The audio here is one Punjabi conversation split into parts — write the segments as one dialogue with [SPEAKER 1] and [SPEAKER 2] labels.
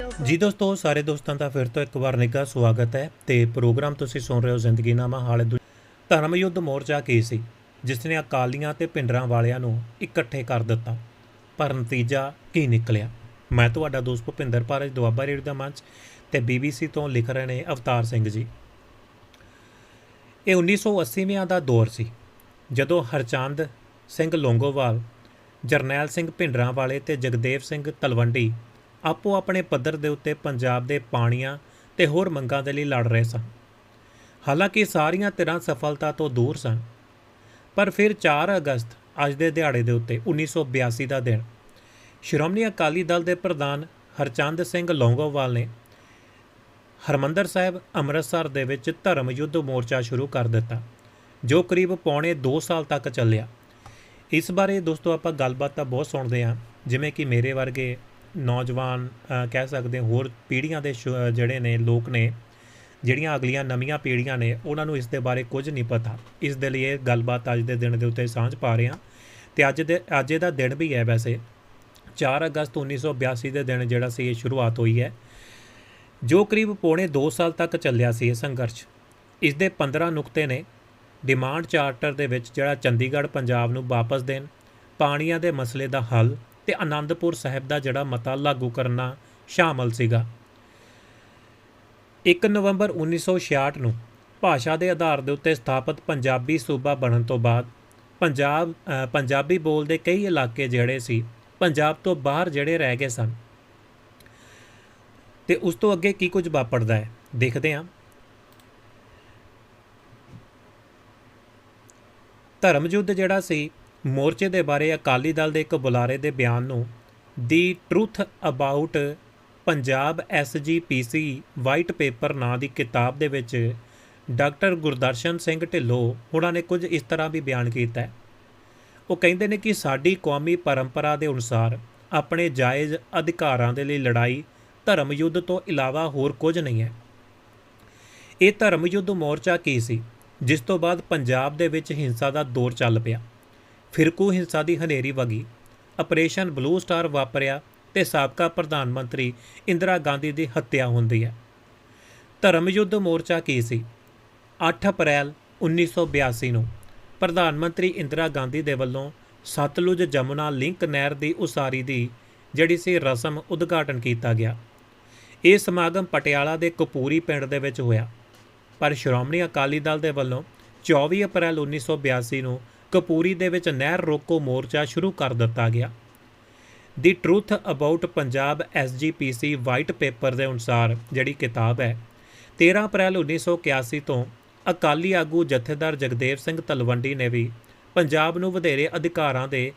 [SPEAKER 1] ਜੀ ਦੋਸਤੋ, ਸਾਰੇ ਦੋਸਤਾਂ ਦਾ ਫਿਰ ਤੋਂ ਇੱਕ ਵਾਰ ਨਿੱਘਾ ਸਵਾਗਤ ਹੈ ਤੇ ਪ੍ਰੋਗਰਾਮ ਤੁਸੀਂ ਸੁਣ ਰਹੇ ਹੋ ਜ਼ਿੰਦਗੀਨਾਮਾ ਹਾਲੇ ਧਰਮ ਯੁੱਧ ਮੋਰਚਾ ਕੀ ਸੀ, ਜਿਸ ਨੇ ਅਕਾਲੀਆਂ ਤੇ ਪਿੰਡਰਾਂ ਵਾਲਿਆਂ ਨੂੰ ਇਕੱਠੇ ਕਰ ਦਿੱਤਾ। ਪਰ ਨਤੀਜਾ ਕੀ ਨਿਕਲਿਆ? ਮੈਂ ਤੁਹਾਡਾ ਦੋਸਤ ਭੁਪਿੰਦਰ ਭਾਰਜ, ਦੁਆਬਾ ਰੇਡੀਓ ਦਾ ਮੰਚ ਤੇ BBC ਤੋਂ ਲਿਖ ਰਹੇ ਨੇ ਅਵਤਾਰ ਸਿੰਘ ਜੀ। ਇਹ 1980ਵਿਆਂ ਦਾ ਦੌਰ ਸੀ, ਜਦੋਂ ਹਰਚੰਦ ਸਿੰਘ ਲੋਂਗੋਵਾਲ, ਜਰਨੈਲ ਸਿੰਘ ਭਿੰਡਰਾਂ ਵਾਲੇ ਤੇ ਜਗਦੇਵ ਸਿੰਘ ਤਲਵੰਡੀ ਆਪੋ ਆਪਣੇ ਪੱਧਰ ਦੇ ਉੱਤੇ ਪੰਜਾਬ ਦੇ ਪਾਣੀਆਂ ਤੇ ਹੋਰ ਮੰਗਾਂ ਦੇ ਲਈ ਲੜ ਰਹੇ ਸਨ। ਹਾਲਾਂਕਿ ਸਾਰੀਆਂ ਧਿਰਾਂ ਸਫਲਤਾ ਤੋਂ ਦੂਰ ਸਨ, ਪਰ ਫਿਰ 4 ਅਗਸਤ, ਅੱਜ ਦੇ ਦਿਹਾੜੇ ਦੇ ਉੱਤੇ 1982 ਦਾ ਦਿਨ, ਸ਼੍ਰੋਮਣੀ ਅਕਾਲੀ ਦਲ ਦੇ ਪ੍ਰਧਾਨ ਹਰਚੰਦ ਸਿੰਘ ਲੌਂਗੋਵਾਲ ਨੇ ਹਰਮੰਦਰ ਸਾਹਿਬ ਅੰਮ੍ਰਿਤਸਰ ਦੇ ਵਿੱਚ ਧਰਮ ਯੁੱਧ ਮੋਰਚਾ ਸ਼ੁਰੂ ਕਰ ਦਿੱਤਾ, ਜੋ ਕਰੀਬ ਪੌਣੇ 2 ਸਾਲ ਤੱਕ ਚੱਲਿਆ। ਇਸ ਬਾਰੇ ਦੋਸਤੋ ਆਪਾਂ ਗੱਲਬਾਤ ਤਾਂ ਬਹੁਤ ਸੁਣਦੇ ਹਾਂ, ਜਿਵੇਂ ਕਿ ਮੇਰੇ ਵਰਗੇ ਨੌਜਵਾਨ ਕਹਿ ਸਕਦੇ ਹੋਰ ਪੀੜ੍ਹੀਆਂ ਦੇ ਸ਼ੁ- ਜਿਹੜੇ ਨੇ ਲੋਕ ਨੇ, ਜਿਹੜੀਆਂ ਅਗਲੀਆਂ ਨਵੀਆਂ ਪੀੜ੍ਹੀਆਂ ਨੇ, ਉਹਨਾਂ ਨੂੰ ਇਸ ਦੇ ਬਾਰੇ ਕੁਝ ਨਹੀਂ ਪਤਾ। ਇਸ ਦੇ ਲਈ ਇਹ ਗੱਲਬਾਤ ਅੱਜ ਦੇ ਦਿਨ ਦੇ ਉੱਤੇ ਸਾਂਝ ਪਾ ਰਹੇ ਹਾਂ। ਤੇ ਅੱਜ ਦੇ, ਅੱਜ ਦਾ ਦਿਨ ਵੀ ਹੈ ਵੈਸੇ। 4 ਅਗਸਤ 1982 ਦੇ ਦਿਨ ਜਿਹੜਾ ਸੀ, ਇਹ ਸ਼ੁਰੂਆਤ ਹੋਈ ਹੈ। ਜੋ ਕਰੀਬ ਪੌਣੇ 2 ਸਾਲ ਤੱਕ ਚੱਲਿਆ ਸੀ ਇਹ ਸੰਘਰਸ਼। ਇਸ ਦੇ 15 ਨੁਕਤੇ ਨੇ, ਡਿਮਾਂਡ ਚਾਰਟਰ ਦੇ ਵਿੱਚ ਜਿਹੜਾ ਚੰਡੀਗੜ੍ਹ, ਪੰਜਾਬ ਨੂੰ ਵਾਪਸ ਦੇਣ, ਪਾਣੀਆਂ ਦੇ ਮਸਲੇ ਦਾ ਹੱਲ ਤੇ ਆਨੰਦਪੁਰ ਸਾਹਿਬ ਦਾ ਜਿਹੜਾ ਮਤਾ ਲਾਗੂ ਕਰਨਾ ਸ਼ਾਮਲ ਸੀਗਾ। 1 ਨਵੰਬਰ 1966 ਨੂੰ ਭਾਸ਼ਾ ਦੇ ਆਧਾਰ ਦੇ ਉੱਤੇ ਸਥਾਪਿਤ ਪੰਜਾਬੀ ਸੂਬਾ ਬਣਨ ਤੋਂ ਬਾਅਦ ਪੰਜਾਬ ਪੰਜਾਬੀ ਬੋਲਦੇ ਕਈ ਇਲਾਕੇ ਜਿਹੜੇ ਸੀ, ਪੰਜਾਬ ਤੋਂ ਬਾਹਰ ਜਿਹੜੇ ਰਹਿ ਗਏ ਸਨ। ਤੇ ਉਸ ਤੋਂ ਅੱਗੇ ਕੀ ਕੁਝ ਵਾਪਰਦਾ ਹੈ? ਦੇਖਦੇ ਹਾਂ। ਧਰਮ ਯੁੱਧ ਜਿਹੜਾ ਸੀ ਮੋਰਚੇ ਦੇ ਬਾਰੇ ਅਕਾਲੀ ਦਲ ਦੇ ਇੱਕ ਬੁਲਾਰੇ ਦੇ ਬਿਆਨ ਨੂੰ the truth about Punjab SGPC white paper ਨਾਂ ਦੀ ਕਿਤਾਬ ਦੇ ਵਿੱਚ ਡਾਕਟਰ ਗੁਰਦਰਸ਼ਨ ਸਿੰਘ ਢਿੱਲੋਂ ਉਹਨਾਂ ਨੇ ਕੁਝ ਇਸ ਤਰ੍ਹਾਂ ਵੀ ਬਿਆਨ ਕੀਤਾ ਹੈ। ਉਹ ਕਹਿੰਦੇ ਨੇ ਕਿ ਸਾਡੀ ਕੌਮੀ ਪਰੰਪਰਾ ਦੇ ਅਨੁਸਾਰ ਆਪਣੇ ਜਾਇਜ਼ ਅਧਿਕਾਰਾਂ ਦੇ ਲਈ ਲੜਾਈ ਧਰਮ ਯੁੱਧ ਤੋਂ ਇਲਾਵਾ ਹੋਰ ਕੁਝ ਨਹੀਂ ਹੈ। ਇਹ ਧਰਮ ਯੁੱਧ ਮੋਰਚਾ ਕੀ ਸੀ, ਜਿਸ ਤੋਂ ਬਾਅਦ ਪੰਜਾਬ ਦੇ ਵਿੱਚ ਹਿੰਸਾ ਦਾ ਦੌਰ ਚੱਲ ਪਿਆ। ਫਿਰਕੂ ਹਿੰਸਾ ਦੀ ਹਨੇਰੀ ਵਗੀ। ਆਪਰੇਸ਼ਨ ਬਲੂ ਸਟਾਰ ਵਾਪਰਿਆ ਤੇ ਸਾਬਕਾ ਪ੍ਰਧਾਨ ਮੰਤਰੀ ਇੰਦਰਾ ਗਾਂਧੀ ਦੀ ਹੱਤਿਆ ਹੁੰਦੀ ਹੈ। ਧਰਮ ਯੁੱਧ ਮੋਰਚਾ ਕੀ ਸੀ? 8 ਅਪ੍ਰੈਲ 1982 ਨੂੰ ਪ੍ਰਧਾਨ ਮੰਤਰੀ ਇੰਦਰਾ ਗਾਂਧੀ ਦੇ ਵੱਲੋਂ ਸਤਲੁਜ ਜਮੁਨਾ ਲਿੰਕ ਨਹਿਰ ਦੀ ਉਸਾਰੀ ਦੀ ਜਿਹੜੀ ਸੀ ਰਸਮ ਉਦਘਾਟਨ ਕੀਤਾ ਗਿਆ। ਇਹ ਸਮਾਗਮ ਪਟਿਆਲਾ ਦੇ ਕਪੂਰੀ ਪਿੰਡ ਦੇ ਵਿੱਚ ਹੋਇਆ। ਪਰ ਸ਼੍ਰੋਮਣੀ ਅਕਾਲੀ ਦਲ ਦੇ ਵੱਲੋਂ 24 ਅਪ੍ਰੈਲ 1982 ਨੂੰ ਕਪੂਰੀ ਦੇ ਵਿੱਚ ਨਹਿਰ ਰੋਕੋ ਮੋਰਚਾ ਸ਼ੁਰੂ ਕਰ ਦਿੱਤਾ ਗਿਆ। The truth about Punjab SGPC white paper ਦੇ ਅਨੁਸਾਰ ਜਿਹੜੀ ਕਿਤਾਬ ਹੈ 13 ਅਪ੍ਰੈਲ 1981 ਤੋਂ ਅਕਾਲੀ ਆਗੂ ਜਥੇਦਾਰ ਜਗਦੇਵ ਸਿੰਘ ਤਲਵੰਡੀ ਨੇ ਵੀ ਪੰਜਾਬ ਨੂੰ ਵਧੇਰੇ ਅਧਿਕਾਰਾਂ ਦੇ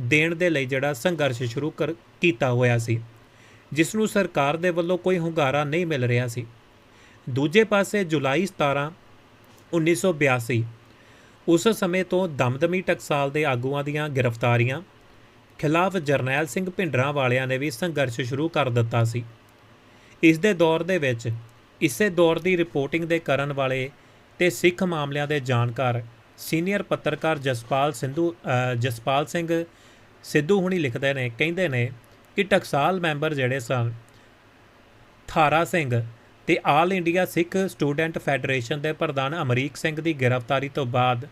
[SPEAKER 1] ਦੇਣ ਦੇ ਲਈ ਜਿਹੜਾ ਸੰਘਰਸ਼ ਸ਼ੁਰੂ ਕਰ, ਕੀਤਾ ਹੋਇਆ ਸੀ, ਜਿਸ ਨੂੰ ਸਰਕਾਰ ਦੇ ਵੱਲੋਂ ਕੋਈ ਹੁੰਗਾਰਾ ਨਹੀਂ ਮਿਲ ਰਿਹਾ ਸੀ। ਦੂਜੇ ਪਾਸੇ ਜੁਲਾਈ 17 1982 ਉਸ ਸਮੇਂ ਤੋਂ ਦਮਦਮੀ ਟਕਸਾਲ ਦੇ ਆਗੂਆਂ ਦੀਆਂ ਗ੍ਰਿਫਤਾਰੀਆਂ, ਖਿਲਾਫ ਜਰਨੈਲ ਸਿੰਘ ਭਿੰਡਰਾਂ ਵਾਲਿਆਂ ਨੇ ਵੀ ਸੰਘਰਸ਼ ਸ਼ੁਰੂ ਕਰ ਦਿੱਤਾ ਸੀ। ਇਸ ਦੇ ਦੌਰ ਦੇ ਵਿੱਚ, ਇਸੇ ਦੌਰ ਦੀ ਰਿਪੋਰਟਿੰਗ ਦੇ ਕਰਨ ਵਾਲੇ ਤੇ ਸਿੱਖ ਮਾਮਲਿਆਂ ਦੇ ਜਾਣਕਾਰ ਸੀਨੀਅਰ ਪੱਤਰਕਾਰ ਜਸਪਾਲ ਸਿੰਧੂ ਜਸਪਾਲ ਸਿੰਘ ਸਿੱਧੂ ਹੁਣੀ ਲਿਖਦੇ ਨੇ, ਕਹਿੰਦੇ ਨੇ ਕਿ ਟਕਸਾਲ ਮੈਂਬਰ ਜਿਹੜੇ ਸਨ, ਥਾਰਾ ਸਿੰਘ ਤੇ all India Sikh student federation ਦੇ ਪ੍ਰਧਾਨ ਅਮਰੀਕ ਸਿੰਘ ਦੀ ਗ੍ਰਿਫਤਾਰੀ ਤੋਂ ਬਾਅਦ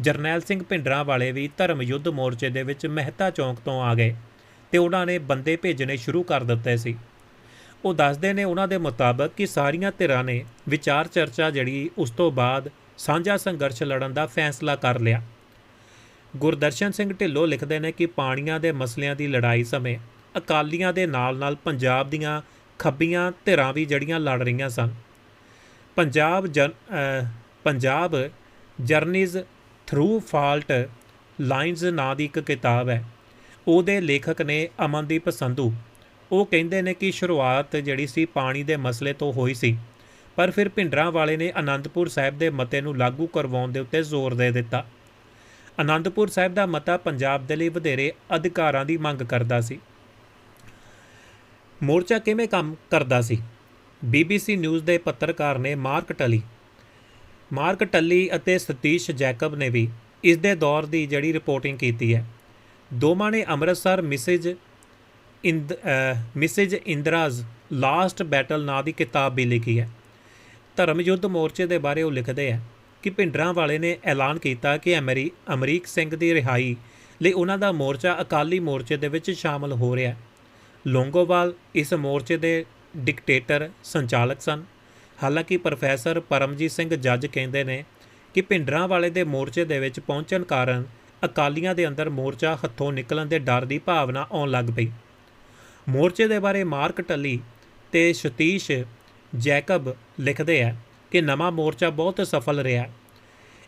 [SPEAKER 1] ਜਰਨੈਲ ਸਿੰਘ ਭਿੰਡਰਾਂ ਵਾਲੇ ਵੀ ਧਰਮ ਯੁੱਧ ਮੋਰਚੇ ਦੇ ਵਿੱਚ ਮਹਿਤਾ ਚੌਂਕ ਤੋਂ ਆ ਗਏ ਤੇ ਉਹਨਾਂ ਨੇ ਬੰਦੇ ਭੇਜਣੇ ਸ਼ੁਰੂ ਕਰ ਦਿੱਤੇ ਸੀ। ਉਹ ਦੱਸਦੇ ਨੇ ਉਹਨਾਂ ਦੇ ਮੁਤਾਬਕ ਕਿ ਸਾਰੀਆਂ ਧਿਰਾਂ ਨੇ ਵਿਚਾਰ ਚਰਚਾ ਜਿਹੜੀ ਉਸ ਤੋਂ ਬਾਅਦ ਸਾਂਝਾ ਸੰਘਰਸ਼ ਲੜਨ ਦਾ ਫੈਸਲਾ ਕਰ ਲਿਆ। ਗੁਰਦਰਸ਼ਨ ਸਿੰਘ ਢਿੱਲੋਂ ਲਿਖਦੇ ਨੇ ਕਿ ਪਾਣੀਆਂ ਦੇ ਮਸਲਿਆਂ ਦੀ ਲੜਾਈ ਸਮੇਂ ਅਕਾਲੀਆਂ ਦੇ ਨਾਲ-ਨਾਲ ਪੰਜਾਬ ਦੀਆਂ ਖੱਬੀਆਂ ਧਿਰਾਂ ਵੀ ਜੜੀਆਂ ਲੜ ਰਹੀਆਂ ਸਨ। ਪੰਜਾਬ ਜਨ Punjab journeys through fault lines ਨਾਂ ਦੀ ਇੱਕ ਕਿਤਾਬ ਹੈ। ਉਹਦੇ ਲੇਖਕ ਨੇ ਅਮਨਦੀਪ ਸੰਧੂ। ਉਹ ਕਹਿੰਦੇ ਨੇ ਕਿ ਸ਼ੁਰੂਆਤ ਜਿਹੜੀ ਸੀ ਪਾਣੀ ਦੇ ਮਸਲੇ ਤੋਂ ਹੋਈ ਸੀ, ਪਰ ਫਿਰ ਭਿੰਡਰਾਂ ਵਾਲੇ ਨੇ ਆਨੰਦਪੁਰ ਸਾਹਿਬ ਦੇ ਮਤੇ ਨੂੰ ਲਾਗੂ ਕਰਵਾਉਣ ਦੇ ਉੱਤੇ ਜ਼ੋਰ ਦੇ ਦਿੱਤਾ। ਆਨੰਦਪੁਰ ਸਾਹਿਬ ਦਾ ਮਤਾ ਪੰਜਾਬ ਦੇ ਲਈ ਵਧੇਰੇ ਅਧਿਕਾਰਾਂ ਦੀ ਮੰਗ ਕਰਦਾ ਸੀ। ਮੋਰਚਾ ਕਿਵੇਂ ਕੰਮ ਕਰਦਾ ਸੀ? BBC ਨਿਊਜ਼ ਦੇ ਪੱਤਰਕਾਰ ਨੇ ਮਾਰਕ ਟਲੀ, ਮਾਰਕ ਟੱਲੀ ਅਤੇ ਸਤੀਸ਼ ਜੈਕਬ ਨੇ ਵੀ ਇਸ ਦੇ ਦੌਰ ਦੀ ਜਿਹੜੀ ਰਿਪੋਰਟਿੰਗ ਕੀਤੀ ਹੈ। ਦੋਵਾਂ ਨੇ ਅੰਮ੍ਰਿਤਸਰ ਮਿਸਿਜ਼ ਇੰਦ ਮਿਸਿਜ਼ ਇੰਦਰਾਜ਼ ਲਾਸਟ ਬੈਟਲ ਨਾਂ ਦੀ ਕਿਤਾਬ ਵੀ ਲਿਖੀ ਹੈ। ਧਰਮ ਯੁੱਧ ਮੋਰਚੇ ਦੇ ਬਾਰੇ ਉਹ ਲਿਖਦੇ ਹੈ ਕਿ ਭਿੰਡਰਾਂ ਵਾਲੇ ਨੇ ਐਲਾਨ ਕੀਤਾ ਕਿ ਅਮਰੀ, ਅਮਰੀਕ ਸਿੰਘ ਦੀ ਰਿਹਾਈ ਲਈ ਉਹਨਾਂ ਦਾ ਮੋਰਚਾ ਅਕਾਲੀ ਮੋਰਚੇ ਦੇ ਵਿੱਚ ਸ਼ਾਮਲ ਹੋ ਰਿਹਾ ਹੈ। ਲੌਂਗੋਵਾਲ ਇਸ ਮੋਰਚੇ ਦੇ ਡਿਕਟੇਟਰ ਸੰਚਾਲਕ ਸਨ। ਹਾਲਾਂਕਿ ਪ੍ਰੋਫੈਸਰ ਪਰਮਜੀਤ ਸਿੰਘ ਜੱਜ ਕਹਿੰਦੇ ਨੇ ਕਿ ਭਿੰਡਰਾਂ ਵਾਲੇ ਦੇ ਮੋਰਚੇ ਦੇ ਵਿੱਚ ਪਹੁੰਚਣ ਕਾਰਨ ਅਕਾਲੀਆਂ ਦੇ ਅੰਦਰ ਮੋਰਚਾ ਹੱਥੋਂ ਨਿਕਲਣ ਦੇ ਡਰ ਦੀ ਭਾਵਨਾ ਆਉਣ ਲੱਗ ਪਈ। ਮੋਰਚੇ ਦੇ ਬਾਰੇ ਮਾਰਕ ਟੱਲੀ ਤੇ ਸਤੀਸ਼ ਜੈਕਬ ਲਿਖਦੇ ਆ ਕਿ ਨਵਾਂ ਮੋਰਚਾ ਬਹੁਤ ਸਫਲ ਰਿਹਾ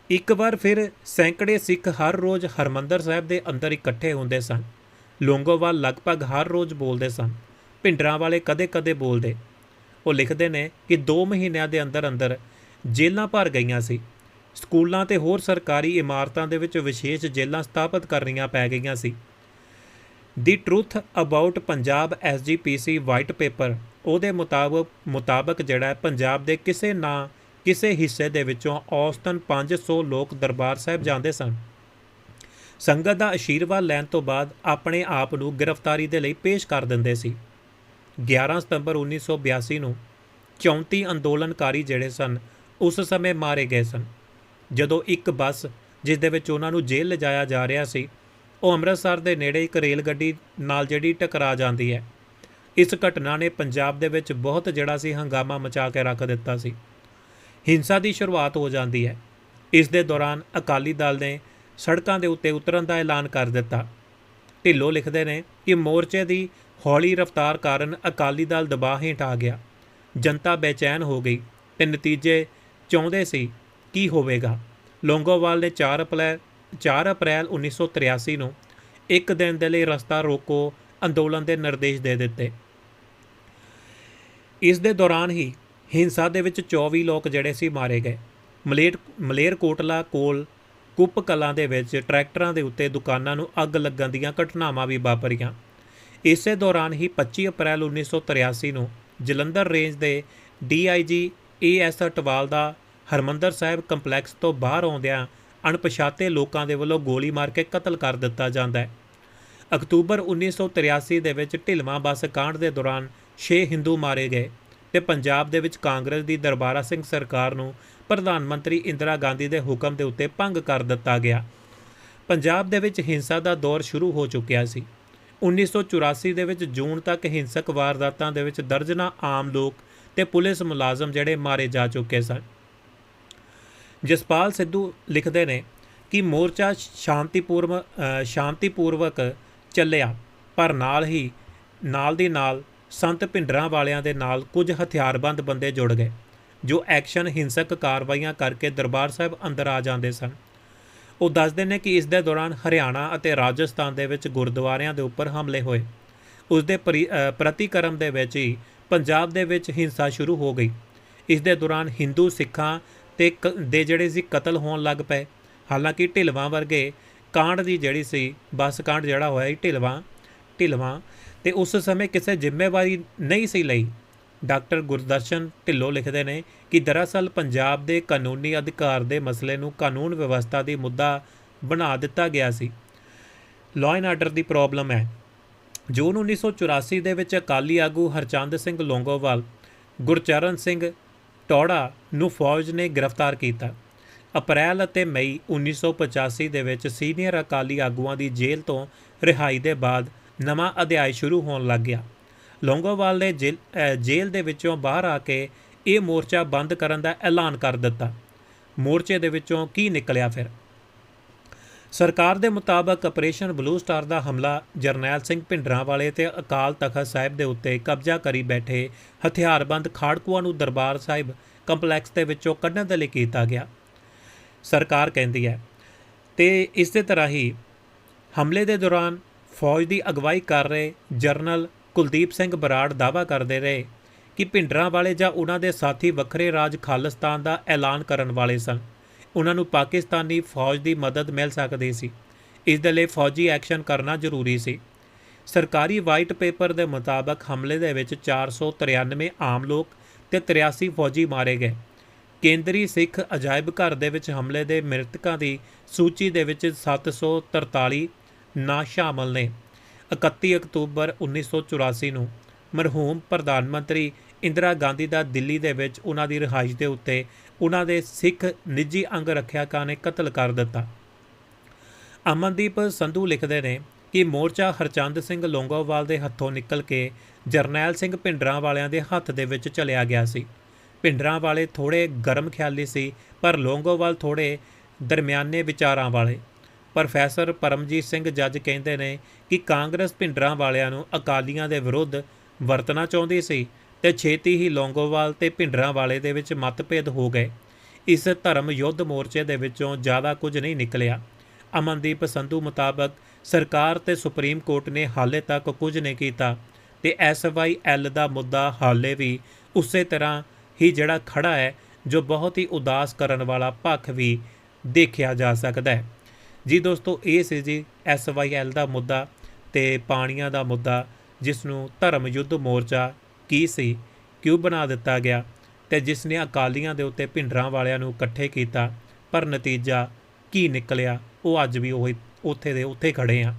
[SPEAKER 1] ਇੱਕ ਵਾਰ ਫਿਰ ਸੈਂਕੜੇ ਸਿੱਖ ਹਰ ਰੋਜ਼ ਹਰਮੰਦਰ ਸਾਹਿਬ ਦੇ ਅੰਦਰ ਇਕੱਠੇ ਹੁੰਦੇ ਸਨ। ਲੋਂਗੋਵਾਲ ਲਗਭਗ ਹਰ ਰੋਜ਼ ਬੋਲਦੇ ਸਨ, ਭਿੰਡਰਾਂ ਵਾਲੇ ਕਦੇ-ਕਦੇ ਬੋਲਦੇ। ਉਹ ਲਿਖਦੇ ਨੇ ਕਿ 2 ਮਹੀਨਿਆਂ ਦੇ ਅੰਦਰ ਅੰਦਰ ਜੇਲ੍ਹਾਂ ਭਰ ਗਈਆਂ ਸੀ। ਸਕੂਲਾਂ ਤੇ ਹੋਰ ਸਰਕਾਰੀ ਇਮਾਰਤਾਂ ਦੇ ਵਿੱਚ ਵਿਸ਼ੇਸ਼ ਜੇਲ੍ਹਾਂ ਸਥਾਪਿਤ ਕਰਨੀਆਂ ਪੈ ਗਈਆਂ ਸੀ। The truth about Punjab SGPC white paper, ਉਹਦੇ ਮੁਤਾਬਕ ਮੁਤਾਬਕ ਜਿਹੜਾ ਪੰਜਾਬ ਦੇ ਕਿਸੇ ਨਾ, ਕਿਸੇ ਹਿੱਸੇ ਦੇ ਵਿੱਚੋਂ ਔਸਤਨ 500 ਲੋਕ ਦਰਬਾਰ ਸਾਹਿਬ ਜਾਂਦੇ ਸਨ। ਸੰਗਤ ਦਾ ਅਸ਼ੀਰਵਾਦ ਲੈਣ ਤੋਂ ਬਾਅਦ ਆਪਣੇ ਆਪ ਨੂੰ ਗ੍ਰਿਫਤਾਰੀ ਦੇ ਲਈ ਪੇਸ਼ ਕਰ ਦਿੰਦੇ ਸੀ। 11 ਸਤੰਬਰ 1982 ਨੂੰ 34 ਅੰਦੋਲਨਕਾਰੀ ਜਿਹੜੇ ਸਨ, ਉਸ ਸਮੇਂ ਮਾਰੇ ਗਏ ਸਨ। ਜਦੋਂ ਇੱਕ ਬੱਸ ਜਿਸ ਦੇ ਵਿੱਚ ਉਹਨਾਂ ਨੂੰ ਜੇਲ੍ਹ ਲਿਜਾਇਆ ਜਾ ਰਿਹਾ ਸੀ, ਉਹ ਅੰਮ੍ਰਿਤਸਰ ਦੇ ਨੇੜੇ ਇੱਕ ਰੇਲ ਗੱਡੀ ਨਾਲ ਜਿਹੜੀ ਟਕਰਾ ਜਾਂਦੀ ਹੈ। ਇਸ ਘਟਨਾ ਨੇ ਪੰਜਾਬ ਦੇ ਵਿੱਚ ਬਹੁਤ ਜਿਹੜਾ ਸੀ ਹੰਗਾਮਾ ਮਚਾ ਕੇ ਰੱਖ ਦਿੱਤਾ ਸੀ। ਹਿੰਸਾ ਦੀ ਸ਼ੁਰੂਆਤ ਹੋ ਜਾਂਦੀ ਹੈ। ਇਸ ਦੇ ਦੌਰਾਨ ਅਕਾਲੀ ਦਲ ਨੇ ਸੜਕਾਂ ਦੇ ਉੱਤੇ ਉਤਰਨ ਦਾ ਐਲਾਨ ਕਰ ਦਿੱਤਾ। ਢਿੱਲੋਂ ਲਿਖਦੇ ਨੇ ਕਿ ਮੋਰਚੇ ਦੀ ਹੌਲੀ ਰਫ਼ਤਾਰ ਕਾਰਨ ਅਕਾਲੀ ਦਲ ਦਬਾਅ ਹੇਠ ਆ ਗਿਆ। ਜਨਤਾ ਬੇਚੈਨ ਹੋ ਗਈ ਤੇ ਨਤੀਜੇ ਚਾਹੁੰਦੇ ਸੀ ਕੀ ਹੋਵੇਗਾ। ਲੋਂਗੋਵਾਲ ਨੇ 4 ਅਪ੍ਰੈਲ 4 ਅਪ੍ਰੈਲ 1983 ਨੂੰ ਇੱਕ ਦਿਨ ਦੇ ਲਈ ਰਸਤਾ ਰੋਕੋ ਅੰਦੋਲਨ ਦੇ ਨਿਰਦੇਸ਼ ਦੇ ਦਿੱਤੇ। ਇਸ ਦੇ ਦੌਰਾਨ ਹੀ ਹਿੰਸਾ ਦੇ ਵਿੱਚ 24 ਲੋਕ ਜਿਹੜੇ ਸੀ ਮਾਰੇ ਗਏ। ਮਲੇਰ, ਮਲੇਰਕੋਟਲਾ ਕੋਲ ਕੁੱਪ ਕਲਾਂ ਦੇ ਵਿੱਚ ਟਰੈਕਟਰਾਂ ਦੇ ਉੱਤੇ ਦੁਕਾਨਾਂ ਨੂੰ ਅੱਗ ਲੱਗਣ ਦੀਆਂ ਘਟਨਾਵਾਂ ਵੀ ਵਾਪਰੀਆਂ। ਇਸੇ ਦੌਰਾਨ ਹੀ 25 ਅਪ੍ਰੈਲ 1983 ਨੂੰ ਜਲੰਧਰ ਰੇਂਜ ਦੇ ਡੀਆਈਜੀ ਏਐਸ ਅਟਵਾਲ ਦਾ ਹਰਮੰਦਰ ਸਾਹਿਬ ਕੰਪਲੈਕਸ ਤੋਂ ਬਾਹਰ ਆਉਂਦਿਆਂ ਅਣਪਛਾਤੇ ਲੋਕਾਂ ਦੇ ਵੱਲੋਂ ਗੋਲੀ ਮਾਰ ਕੇ ਕਤਲ ਕਰ ਦਿੱਤਾ ਜਾਂਦਾ ਹੈ। ਅਕਤੂਬਰ 1983 ਦੇ ਵਿੱਚ ਢਿਲਵਾਂ ਬੱਸ ਕਾਂਡ ਦੇ ਦੌਰਾਨ 6 ਹਿੰਦੂ ਮਾਰੇ ਗਏ। ਤੇ ਪੰਜਾਬ ਦੇ ਵਿੱਚ ਕਾਂਗਰਸ ਦੀ ਦਰਬਾਰਾ ਸਿੰਘ ਸਰਕਾਰ ਨੂੰ ਪ੍ਰਧਾਨ ਮੰਤਰੀ ਇੰਦਰਾ ਗਾਂਧੀ ਦੇ ਹੁਕਮ ਦੇ ਉੱਤੇ ਭੰਗ ਕਰ ਦਿੱਤਾ ਗਿਆ। ਪੰਜਾਬ ਦੇ ਵਿੱਚ ਹਿੰਸਾ ਦਾ ਦੌਰ ਸ਼ੁਰੂ ਹੋ ਚੁੱਕਿਆ ਸੀ। 1984 ਦੇ ਵਿੱਚ ਜੂਨ ਤੱਕ ਹਿੰਸਕ ਵਾਰਦਾਤਾਂ ਦੇ ਵਿੱਚ ਦਰਜਨਾ ਆਮ ਲੋਕ ਤੇ ਪੁਲਿਸ ਮੁਲਾਜ਼ਮ ਜਿਹੜੇ ਮਾਰੇ ਜਾ ਚੁੱਕੇ ਸਨ। ਜਸਪਾਲ ਸਿੱਧੂ ਲਿਖਦੇ ਨੇ ਕਿ ਮੋਰਚਾ ਸ਼ਾਂਤੀਪੂਰਵ ਅ, ਸ਼ਾਂਤੀਪੂਰਵਕ ਚੱਲਿਆ ਪਰ ਨਾਲ ਹੀ ਨਾਲ ਦੀ ਨਾਲ ਸੰਤ ਭਿੰਡਰਾਂ ਵਾਲਿਆਂ ਦੇ ਨਾਲ ਕੁਝ ਹਥਿਆਰਬੰਦ ਬੰਦੇ ਜੁੜ ਗਏ, ਜੋ ਐਕਸ਼ਨ ਹਿੰਸਕ ਕਾਰਵਾਈਆਂ ਕਰਕੇ ਦਰਬਾਰ ਸਾਹਿਬ ਅੰਦਰ ਆ ਜਾਂਦੇ ਸਨ। ਉਹ ਦੱਸਦੇ ਨੇ ਕਿ ਇਸ ਦੇ ਦੌਰਾਨ ਹਰਿਆਣਾ ਅਤੇ ਰਾਜਸਥਾਨ ਦੇ ਵਿੱਚ ਗੁਰਦੁਆਰਿਆਂ ਦੇ ਉੱਪਰ ਹਮਲੇ ਹੋਏ। ਉਸ ਦੇ ਪ੍ਰਤੀਕਰਮ ਦੇ ਵਿੱਚ ਹੀ ਪੰਜਾਬ ਦੇ ਵਿੱਚ ਹਿੰਸਾ ਸ਼ੁਰੂ ਹੋ ਗਈ। ਇਸ ਦੇ ਦੌਰਾਨ ਹਿੰਦੂ, ਸਿੱਖਾਂ ਤੇ ਕ- ਦੇ ਜਿਹੜੇ ਸੀ ਕਤਲ ਹੋਣ ਲੱਗ ਪਏ। ਹਾਲਾਂਕਿ ਢਿਲਵਾਂ ਵਰਗੇ ਕਾਂਡ ਦੀ ਜਿਹੜੀ ਸੀ, ਬੱਸ ਕਾਂਡ ਜਿਹੜਾ ਹੋਇਆ ਸੀ, ਢਿਲਵਾਂ ਢਿਲਵਾਂ ਤੇ ਉਸ ਸਮੇਂ ਕਿਸੇ ਜ਼ਿੰਮੇਵਾਰੀ ਨਹੀਂ ਸੀ ਲਈ। ਡਾਕਟਰ ਗੁਰਦਰਸ਼ਨ ਢਿੱਲੋਂ ਲਿਖਦੇ ਨੇ ਕਿ ਦਰਅਸਲ ਪੰਜਾਬ ਦੇ ਕਾਨੂੰਨੀ ਅਧਿਕਾਰ ਦੇ ਮਸਲੇ ਨੂੰ ਕਾਨੂੰਨ ਵਿਵਸਥਾ ਦੀ ਮੁੱਦਾ ਬਣਾ ਦਿੱਤਾ ਗਿਆ ਸੀ। ਲਾਅ ਐਂਡ ਆਰਡਰ ਦੀ ਪ੍ਰੋਬਲਮ ਹੈ। ਜੂਨ 1984 ਦੇ ਵਿੱਚ ਅਕਾਲੀ ਆਗੂ ਹਰਚੰਦ ਸਿੰਘ ਲੋਂਗੋਵਾਲ, ਗੁਰਚਰਨ ਸਿੰਘ ਟੌੜਾ ਨੂੰ ਫੌਜ ਨੇ ਗ੍ਰਿਫਤਾਰ ਕੀਤਾ। ਅਪ੍ਰੈਲ ਅਤੇ ਮਈ 1985 ਦੇ ਵਿੱਚ ਸੀਨੀਅਰ ਅਕਾਲੀ ਆਗੂਆਂ ਦੀ ਜੇਲ੍ਹ ਤੋਂ ਰਿਹਾਈ ਦੇ ਬਾਅਦ ਨਵਾਂ ਅਧਿਆਇ ਸ਼ੁਰੂ ਹੋਣ ਲੱਗ ਗਿਆ। ਲੌਂਗੋਵਾਲ ਨੇ ਜੇਲ੍ਹ ਜੇਲ੍ਹ ਦੇ ਵਿੱਚੋਂ ਬਾਹਰ ਆ ਕੇ ਇਹ ਮੋਰਚਾ ਬੰਦ ਕਰਨ ਦਾ ਐਲਾਨ ਕਰ ਦਿੱਤਾ। ਮੋਰਚੇ ਦੇ ਵਿੱਚੋਂ ਕੀ ਨਿਕਲਿਆ ਫਿਰ? ਸਰਕਾਰ ਦੇ ਮੁਤਾਬਕ ਆਪਰੇਸ਼ਨ ਬਲੂ ਸਟਾਰ ਦਾ ਹਮਲਾ ਜਰਨੈਲ ਸਿੰਘ ਭਿੰਡਰਾਂ ਵਾਲੇ ਤੇ ਅਕਾਲ ਤਖਤ ਸਾਹਿਬ ਦੇ ਉੱਤੇ ਕਬਜ਼ਾ ਕਰੀ ਬੈਠੇ ਹਥਿਆਰਬੰਦ ਖਾੜਕੂਆਂ ਨੂੰ ਦਰਬਾਰ ਸਾਹਿਬ ਕੰਪਲੈਕਸ ਦੇ ਵਿੱਚੋਂ ਕੱਢਣ ਦੇ ਲਈ ਕੀਤਾ ਗਿਆ। ਸਰਕਾਰ ਕਹਿੰਦੀ ਹੈ, ਤੇ ਇਸੇ ਤਰ੍ਹਾਂ ਹੀ ਹਮਲੇ ਦੇ ਦੌਰਾਨ ਫੌਜ ਦੀ ਅਗਵਾਈ ਕਰ ਰਹੇ ਜਰਨਲ ਕੁਲਦੀਪ ਸਿੰਘ ਬਰਾੜ ਦਾਅਵਾ ਕਰਦੇ ਰਹੇ ਕਿ ਭਿੰਡਰਾਂ ਵਾਲੇ ਜਾਂ ਉਹਨਾਂ ਦੇ ਸਾਥੀ ਵੱਖਰੇ ਰਾਜ ਖਾਲਿਸਤਾਨ ਦਾ ਐਲਾਨ ਕਰਨ ਵਾਲੇ ਸਨ। ਉਹਨਾਂ ਨੂੰ ਪਾਕਿਸਤਾਨੀ ਫੌਜ ਦੀ ਮਦਦ ਮਿਲ ਸਕਦੀ ਸੀ। ਇਸ ਦੇ ਲਈ ਫੌਜੀ ਐਕਸ਼ਨ ਕਰਨਾ ਜ਼ਰੂਰੀ ਸੀ। ਸਰਕਾਰੀ ਵਾਈਟ ਪੇਪਰ ਦੇ ਮੁਤਾਬਕ ਹਮਲੇ ਦੇ ਵਿੱਚ 493 ਆਮ ਲੋਕ ਤੇ 83 ਫੌਜੀ ਮਾਰੇ ਗਏ। ਕੇਂਦਰੀ ਸਿੱਖ ਅਜਾਇਬ ਘਰ ਦੇ ਵਿੱਚ ਹਮਲੇ ਦੇ ਮ੍ਰਿਤਕਾਂ ਦੀ ਸੂਚੀ ਦੇ ਵਿੱਚ 743 ਨਾ ਸ਼ਾਮਲ ਨੇ। 31 ਅਕਤੂਬਰ 1984 ਨੂੰ ਮਰਹੂਮ ਪ੍ਰਧਾਨ ਮੰਤਰੀ ਇੰਦਰਾ ਗਾਂਧੀ ਦਾ ਦਿੱਲੀ ਦੇ ਵਿੱਚ ਉਹਨਾਂ ਦੀ ਰਿਹਾਇਸ਼ ਦੇ ਉੱਤੇ ਉਹਨਾਂ ਦੇ ਸਿੱਖ ਨਿੱਜੀ ਅੰਗ ਰੱਖਿਆਕਾਂ ਨੇ ਕਤਲ ਕਰ ਦਿੱਤਾ। ਅਮਨਦੀਪ ਸੰਧੂ ਲਿਖਦੇ ਨੇ ਕਿ ਮੋਰਚਾ ਹਰਚੰਦ ਸਿੰਘ ਲੋਂਗੋਵਾਲ ਦੇ ਹੱਥੋਂ ਨਿਕਲ ਕੇ ਜਰਨੈਲ ਸਿੰਘ ਭਿੰਡਰਾਂ ਵਾਲਿਆਂ ਦੇ ਹੱਥ ਦੇ ਵਿੱਚ ਚਲਿਆ ਗਿਆ ਸੀ। ਭਿੰਡਰਾਂ ਵਾਲੇ ਥੋੜੇ ਗਰਮ ਖਿਆਲੀ ਸੀ, ਪਰ ਲੋਂਗੋਵਾਲ ਥੋੜੇ ਦਰਮਿਆਨੇ ਵਿਚਾਰਾਂ ਵਾਲੇ। ਪ੍ਰੋਫੈਸਰ ਪਰਮਜੀਤ ਸਿੰਘ ਜੱਜ ਕਹਿੰਦੇ ਨੇ ਕਿ ਕਾਂਗਰਸ ਭਿੰਡਰਾਂ ਵਾਲਿਆਂ ਨੂੰ ਅਕਾਲੀਆਂ ਦੇ ਵਿਰੁੱਧ ਵਰਤਣਾ ਚਾਹੁੰਦੀ ਸੀ ਤੇ ਛੇਤੀ ਹੀ ਲੌਂਗੋਵਾਲ ਤੇ ਭਿੰਡਰਾਂ ਵਾਲੇ ਦੇ ਵਿੱਚ ਮਤਭੇਦ ਹੋ ਗਏ। ਇਸ ਧਰਮ ਯੁੱਧ ਮੋਰਚੇ ਦੇ ਵਿੱਚੋਂ ਜ਼ਿਆਦਾ ਕੁਝ ਨਹੀਂ ਨਿਕਲਿਆ। ਅਮਨਦੀਪ ਸੰਧੂ ਮੁਤਾਬਕ ਸਰਕਾਰ ਤੇ ਸੁਪਰੀਮ ਕੋਰਟ ਨੇ ਹਾਲੇ ਤੱਕ ਕੁਝ ਨਹੀਂ ਕੀਤਾ ਤੇ ਐਸਵਾਈਐਲ ਦਾ ਮੁੱਦਾ ਹਾਲੇ ਵੀ ਉਸੇ ਤਰ੍ਹਾਂ ਹੀ ਜਿਹੜਾ ਖੜਾ ਹੈ, ਜੋ ਬਹੁਤ ਹੀ ਉਦਾਸ ਕਰਨ ਵਾਲਾ ਪੱਖ ਵੀ ਦੇਖਿਆ ਜਾ ਸਕਦਾ ਹੈ। ਜੀ ਦੋਸਤੋ, ਇਹ ਸੀ ਜੀ ਐਸਵਾਈਐਲ ਦਾ ਮੁੱਦਾ ਤੇ ਪਾਣੀਆਂ ਦਾ ਮੁੱਦਾ ਜਿਸ ਨੂੰ ਧਰਮ ਯੁੱਧ ਮੋਰਚਾ ਕੀ ਸੀ, ਕਿਉਂ ਬਣਾ ਦਿੱਤਾ ਗਿਆ ਤੇ ਜਿਸ ਨੇ ਅਕਾਲੀਆਂ ਦੇ ਉੱਤੇ ਭਿੰਡਰਾਂ ਵਾਲਿਆਂ ਨੂੰ ਇਕੱਠੇ ਕੀਤਾ, ਪਰ ਨਤੀਜਾ ਕੀ ਨਿਕਲਿਆ, ਉਹ ਅੱਜ ਵੀ ਉਹ, ਉੱਥੇ ਦੇ ਉੱਥੇ ਖੜੇ ਆ